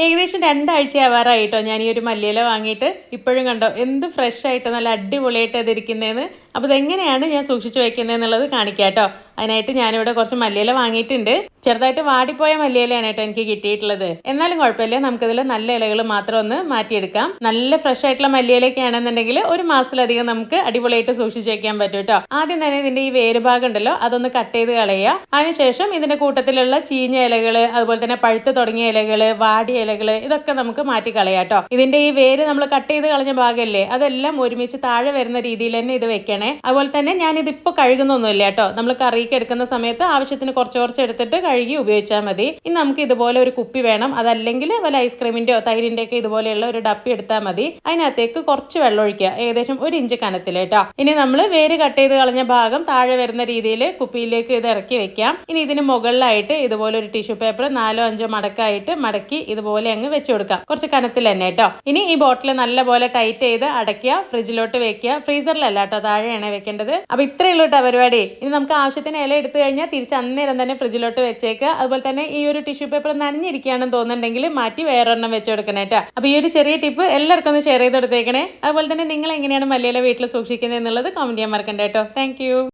ഏകദേശം രണ്ടാഴ്ചയാവാറായി കേട്ടോ ഞാൻ ഈ ഒരു മല്ലിയില വാങ്ങിയിട്ട് ഇപ്പോഴും കണ്ടോ? എന്ത് ഫ്രഷ് ആയിട്ട് നല്ല അടിപൊളിയായിട്ട് അതിരിക്കുന്നതെന്ന് അപ്പോൾ ഇതെങ്ങനെയാണ് ഞാൻ സൂക്ഷിച്ചു വെക്കുന്നത് എന്നുള്ളത് കാണിക്കാം കേട്ടോ അതിനായിട്ട് ഞാനിവിടെ കുറച്ച് മല്ലിയില വാങ്ങിയിട്ടുണ്ട്. ചെറുതായിട്ട് വാടിപ്പോയ മല്ലിയിലയാണ് കേട്ടോ എനിക്ക് കിട്ടിയിട്ടുള്ളത്. എന്നാലും കുഴപ്പമില്ല നമുക്കിതിൽ നല്ല ഇലകൾ മാത്രം ഒന്ന് മാറ്റിയെടുക്കാം. നല്ല ഫ്രഷ് ആയിട്ടുള്ള മല്ലിയിലൊക്കെ ആണെന്നുണ്ടെങ്കിൽ ഒരു മാസത്തിലധികം നമുക്ക് അടിപൊളിയായിട്ട് സൂക്ഷിച്ച് വെക്കാൻ പറ്റും കേട്ടോ. ആദ്യം തന്നെ ഇതിന്റെ ഈ വേരുഭാഗം ഉണ്ടല്ലോ അതൊന്ന് കട്ട് ചെയ്ത് കളയുക. അതിനുശേഷം ഇതിന്റെ കൂട്ടത്തിലുള്ള ചീഞ്ഞ ഇലകൾ അതുപോലെ തന്നെ പഴുത്ത് തുടങ്ങിയ ഇലകൾ വാടിയ ഇലകൾ ഇതൊക്കെ നമുക്ക് മാറ്റി കളയാം കേട്ടോ. ഇതിന്റെ ഈ വേര് നമ്മൾ കട്ട് ചെയ്ത് കളഞ്ഞ ഭാഗമല്ലേ അതെല്ലാം ഒരുമിച്ച് താഴെ വരുന്ന രീതിയിൽ തന്നെ ഇത് വെക്കണേ. അതുപോലെ തന്നെ ഞാൻ ഇതിപ്പോൾ കഴുകുന്നൊന്നുമില്ല കേട്ടോ. നമ്മൾ കറിക്ക് എടുക്കുന്ന സമയത്ത് ആവശ്യത്തിന് കുറച്ച് കുറച്ച് എടുത്തിട്ട് കഴുകി ഉപയോഗിച്ചാൽ മതി. ഇനി നമുക്ക് ഇതുപോലെ ഒരു കുപ്പി വേണം. അതല്ലെങ്കിൽ വല്ല ഐസ്ക്രീമിന്റെയോ തൈരിന്റെ ഒക്കെ ഇതുപോലെയുള്ള ഒരു ഡപ്പി എടുത്താൽ മതി. അതിനകത്തേക്ക് കുറച്ച് വെള്ളം ഒഴിക്കുക. ഏകദേശം ഒരു ഇഞ്ച് കനത്തിൽ കേട്ടോ. ഇനി നമ്മൾ വേര് കട്ട് ചെയ്ത് കളഞ്ഞ ഭാഗം താഴെ വരുന്ന രീതിയിൽ കുപ്പിയിലേക്ക് ഇത് ഇറക്കി വെക്കാം. ഇനി ഇതിന് മുകളിലായിട്ട് ഇതുപോലെ ഒരു ടിഷ്യൂ പേപ്പർ നാലോ അഞ്ചോ മടക്കായിട്ട് മടക്കി ഇതുപോലെ അങ്ങ് വെച്ച് കൊടുക്കാം. കുറച്ച് കനത്തിൽ തന്നെ കേട്ടോ. ഇനി ഈ ബോട്ടിൽ നല്ലപോലെ ടൈറ്റ് ചെയ്ത് അടയ്ക്കുക. ഫ്രിഡ്ജിലോട്ട് വെക്കുക. ഫ്രീസറിലല്ല കേട്ടോ. താഴെയാണ് വെക്കേണ്ടത്. അപ്പൊ ഇത്രയുള്ളൂ കേട്ടോ പരിപാടി. ഇനി നമുക്ക് ആവശ്യത്തിന് ഇല എടുത്തു കഴിഞ്ഞാൽ തിരിച്ച് അന്നേരം തന്നെ ഫ്രിഡ്ജിലോട്ട് വെച്ചേക്കുക അതുപോലെ തന്നെ ഈ ഒരു ടിഷ്യൂ പേപ്പർ നനഞ്ഞിരിക്കുകയാണെന്ന് തോന്നുന്നുണ്ടെങ്കിൽ മാറ്റി വേറൊരെണ്ണം വെച്ച് കൊടുക്കണേ കേട്ടോ അപ്പൊ ഈ ഒരു ചെറിയ ടിപ്പ് എല്ലാവർക്കും ഒന്ന് ഷെയർ ചെയ്ത് കൊടുത്തേക്കണേ. അതുപോലെ തന്നെ നിങ്ങൾ എങ്ങനെയാണ് മല്ലിയില വീട്ടിൽ സൂക്ഷിക്കുന്നത് എന്നുള്ളത് കമന്റ് ചെയ്യാൻ മറക്കണ്ട കേട്ടോ താങ്ക്